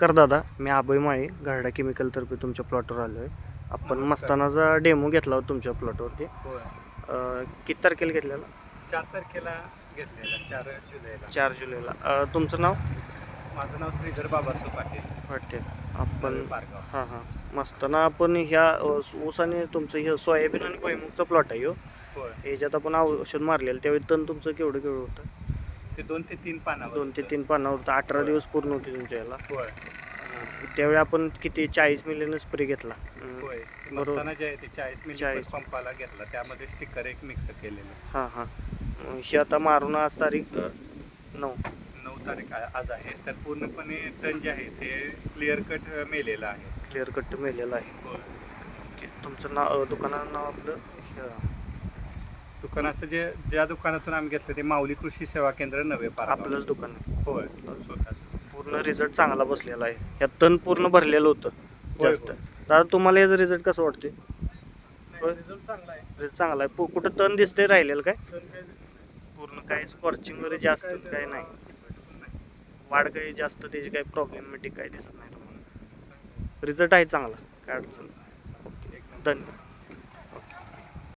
नमस्कार दादा मी अभय माळी घरडा केमिकलतर्फे तुमच्या प्लॉटवर आलो आहे आपण. मस्तानाचा डेमो घेतला होता तुमच्या प्लॉटवरती अं, किती तारखेला घेतलेला? चार तारखेला घेतलेला चार जुलैला. चार जुलैला. अं, तुमचं नाव? माझं नाव श्रीधर बाबासाहेब पाटील. वाटते. आपण पारगाव हां हां. मस्ताना आपण ह्या अं, ऊस आणि तुमचं हे सोयाबीन आणि भुईमुगचा प्लॉट आहे हो. होय. ह्याच्यात आपण औषध मारलेलं त्यावेळी तण तुमचं केवढं केवढं होतं? ते दोन ते तीन पानावर दोन ते. तीन पानावर होतं अठरा दिवस पूर्ण होते तुमच्या याला. होय. त्यावेळी आपण किती? चाळीस मिलियन स्प्रे घेतला. होय. मस्ताना जे आहे ते चाळीस मिली 40. पंपाला घेतला. त्यामध्ये स्टिकर एक मिक्स केलेलं. हां हां. हे आता मारून आज तारीख नऊ. नऊ तारीख आ- आज आहे. तर पूर्णपणे तण जे आहे ते क्लिअर कट मेलेलं आहे. क्लिअर कट मेलेला आहे. होय. तुमचं नाव दुकानाचं नाव आपलं? हे, दुकानाचं जे ज्या दुकानातून आम्ही घेतलं ते माऊली कृषी सेवा केंद्र नवे पारगाव. आपलंच दुकान आहे. होय. स्वतःच. पूर्ण रिझल्ट चांगला बसलेला आहे. ह्यात तण पूर्ण भरलेलं होतं. होय, जास्त. दादा तुम्हाला याचा रिझल्ट कसं वाटते होय. रिझल्ट चांगला आहे. रिझल्ट चांगला आहे. पु- कुठं तण दिसतंय राहिलेलं काय. पूर्ण काय स्कॉर्चिंग वगैरे जास्त काय नाही. वाढ काही जास्त त्याची काही प्रॉब्लेमॅटिक काही दिसत नाही तुम्हाला. रिझल्ट आहे चांगला. काय अडचण नाही. ओके धन्यवाद.